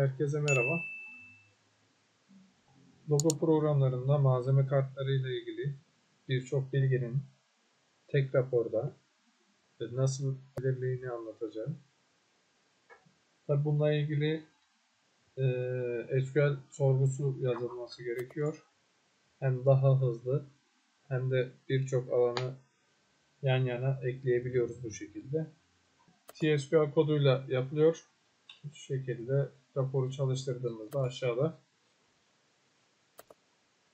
Herkese merhaba. Logo programlarında malzeme kartları ile ilgili birçok bilginin tek raporda nasıl belirlediğini anlatacağım. Tabi bununla ilgili e, SQL sorgusu yazılması gerekiyor. Hem daha hızlı hem de birçok alanı yan yana ekleyebiliyoruz bu şekilde. TSQL koduyla yapılıyor. Şu şekilde raporu çalıştırdığımızda aşağıda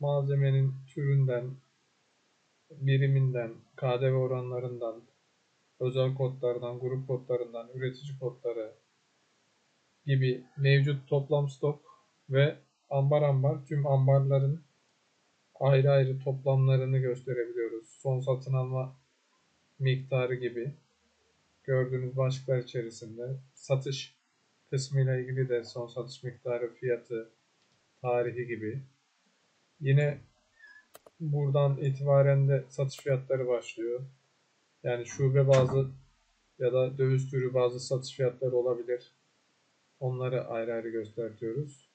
malzemenin türünden, biriminden, KDV oranlarından, özel kodlardan, grup kodlarından, üretici kodları gibi mevcut toplam stok ve ambar ambar tüm ambarların ayrı ayrı toplamlarını gösterebiliyoruz. Son satın alma miktarı gibi gördüğünüz başlıklar içerisinde satış kısmıyla ilgili de son satış miktarı, fiyatı, tarihi gibi. Yine buradan itibaren de satış fiyatları başlıyor. Yani şube bazı ya da döviz türü bazı satış fiyatları olabilir. Onları ayrı ayrı gösteriyoruz.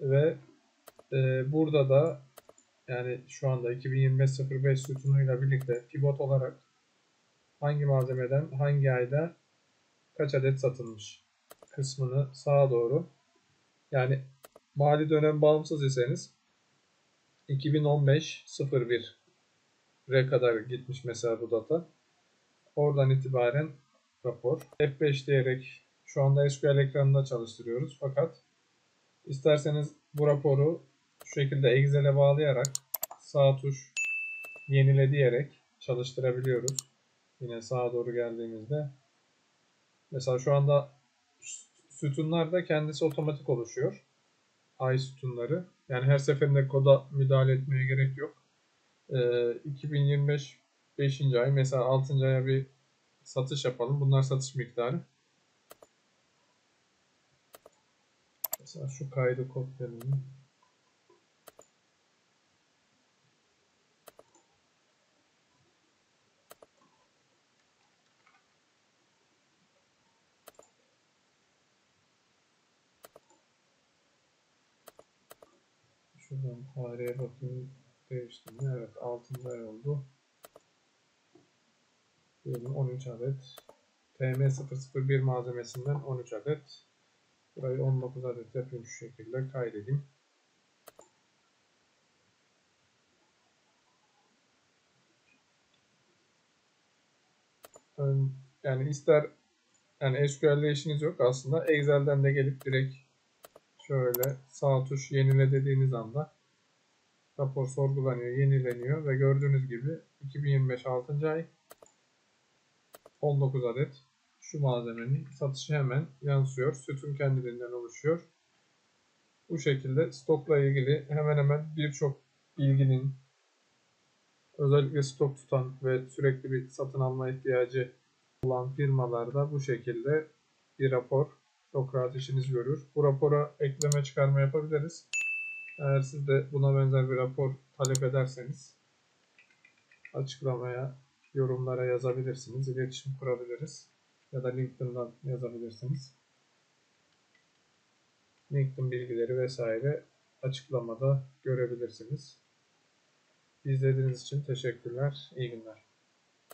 Ve e, burada da yani şu anda 2025-05 sütunuyla birlikte pivot olarak hangi malzemeden hangi ayda kaç adet satılmış kısmını sağa doğru yani mali dönem bağımsız iseniz 2015-01 re kadar gitmiş mesela bu data. Oradan itibaren rapor. F5 diyerek şu anda SQL ekranında çalıştırıyoruz. Fakat isterseniz bu raporu şu şekilde Excel'e bağlayarak sağ tuş yenile diyerek çalıştırabiliyoruz. Yine sağa doğru geldiğimizde mesela şu anda sütunlar da kendisi otomatik oluşuyor. Ay sütunları. Yani her seferinde koda müdahale etmeye gerek yok. Ee, 2025 5. ay mesela 6. aya bir satış yapalım. Bunlar satış miktarı. Mesela şu kaydı kopyalayayım. Şuradan tarihe bakayım. Değişti mi? Evet 6. ay oldu. Diyelim 13 adet. TM001 malzemesinden 13 adet. Burayı 19 adet yapayım şu şekilde kaydedeyim. Yani ister yani SQL'de işiniz yok aslında Excel'den de gelip direkt şöyle sağ tuş yenile dediğiniz anda rapor sorgulanıyor, yenileniyor ve gördüğünüz gibi 2025 6. ay 19 adet şu malzemenin satışı hemen yansıyor. Sütun kendiliğinden oluşuyor. Bu şekilde stokla ilgili hemen hemen birçok bilginin özellikle stok tutan ve sürekli bir satın alma ihtiyacı olan firmalarda bu şekilde bir rapor çok rahat işiniz görür. Bu rapora ekleme çıkarma yapabiliriz. Eğer siz de buna benzer bir rapor talep ederseniz açıklamaya, yorumlara yazabilirsiniz. İletişim kurabiliriz. Ya da LinkedIn'dan yazabilirsiniz. LinkedIn bilgileri vesaire açıklamada görebilirsiniz. İzlediğiniz için teşekkürler. İyi günler.